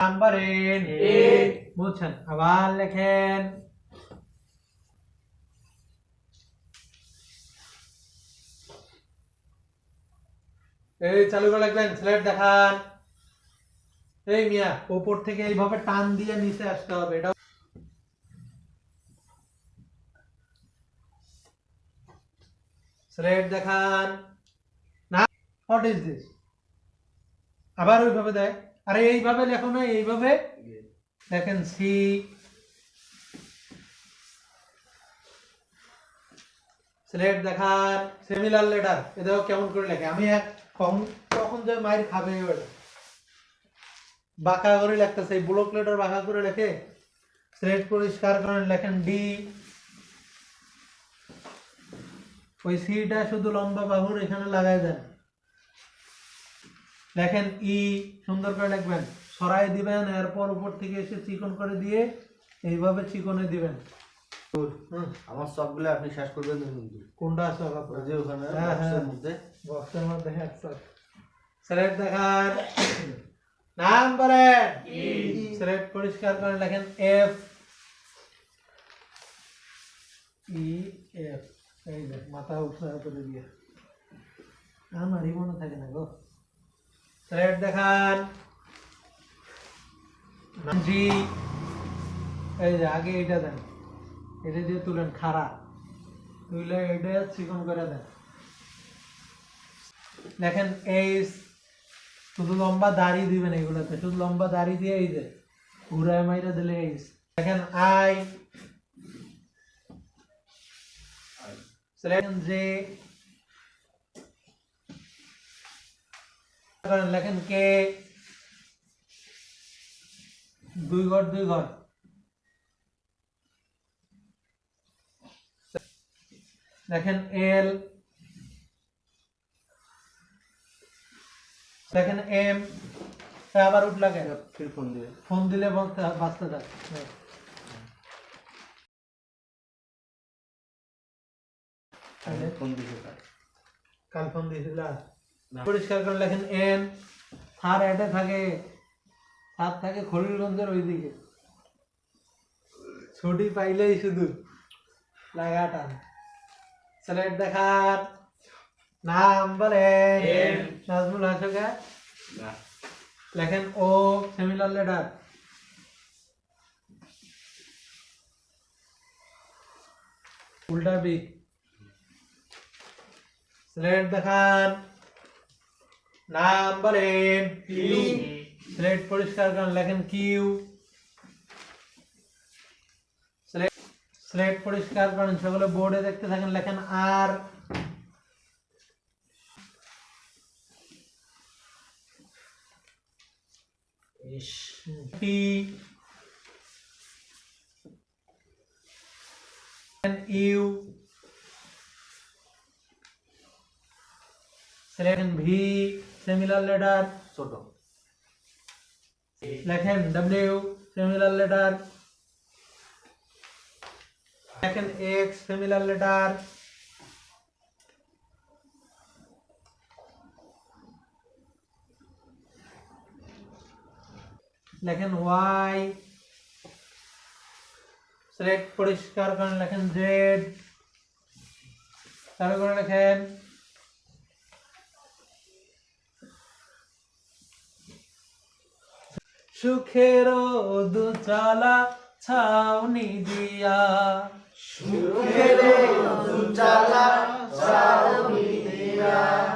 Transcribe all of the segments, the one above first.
Number N বুঝছেন আবার লেখেন। এই চালু করে লিখবেন স্লাইড দেখান। এই মিয়া উপর থেকে এইভাবে টান দিয়ে নিচে আসতে হবে এটা স্লাইড দেখান। না হোয়াট ইজ দিস আবার ওইভাবে দেয়। আরে এইভাবে লেখো না, এইভাবে। দেখেন সি সিলেট দেখান সিমিলার লেটার এ দেখো কেমন করে লেখে? আমি কখন যে মায়ের খাবে ওটা বাঁকা করে লেখতেছে এই ব্লক লেটার বাঁকা করে লেখে। সিলেট পরিষ্কার করে লেখেন ডি ওই সিটা শুধু লম্বা বাহুর এখানে লাগাই দেন। লেখেন ই সুন্দর করে লিখবেন। সরাই দিবেন এরপর উপর থেকে এসে চিকন করে দিয়ে এইভাবে চিকনে দিবেন। আমার সবগুলো আপনি শেষ করবেন কিন্তু কোনটা আছে যে ওখানে হ্যাঁ, হ্যাঁ। বক্সের মধ্যে। বক্সের মধ্যে দেখান। নাম বলেন সিলেক্ট পরিষ্কার করে লেখেন এফ ই এফ এই দেখ মাথা উঠে করে দিয়ে। আমার মনে থাকে না গো। সিলেক্ট দেখান। জি এই যে আগে এটা দেন, এটা দিয়ে তুলেন খাড়া। তুলে এটা চিকন করে দেন। দেখেন, এই শুধু লম্বা দাড়ি দিবেন এগুলোতে, শুধু লম্বা দাড়ি দিয়ে এই যে ঘুরায় মাইরা দিলে এই দেখেন, আই। দেখেন যে লেখেন কে? দুই ঘর দুই ঘর। দেখেন এল। দেখেন এম। আবার কেন? ফির ফোন দিয়ে ফোন দিলে বলতে বাঁচতে থাক দিতে কাল ফোন দিয়েছিল পরিষ্কার করে লেখেন এন থার এটে থাকে থার থাকে খলিলগঞ্জের ওইদিকে। ছুটি পাইলেই শুধু লাগাটা। স্যালাড দেখার নাম বলেন। নাজমুল হাসকা লেখেন ও সেমিলার লেটার। উল্টা বি। স্লেট দেখান নাম বলেন স্লেট পরিষ্কার করেন লেখেন কিউ স্লেট স্লেট পরিষ্কার করেন সেগুলো বোর্ডে দেখতে থাকেন লেখেন আর P and U select V similar letter ছোট লেখেন W similar letter লেখেন X similar letter লেখেন Y সিলেক্ট পরিষ্কার করেন লেখেন চালু করে লেখেন সুখের দুচালা ছাউনি দিয়া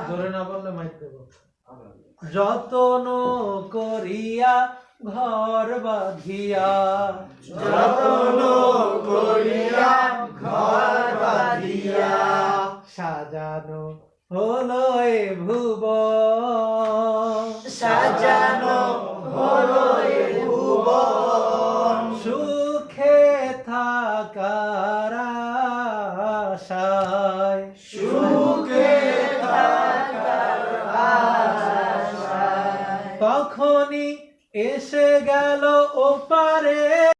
জোরে না বললে মাইক দেবো। যতন করিয়া ঘর বাঁধিয়া। যতন করিয়া ঘর বাঁধিয়া। সাজানো হলো এ ভুব সাজানো ভুবন সুখে থাকার সুখে থাকার আশায়। এসে গেল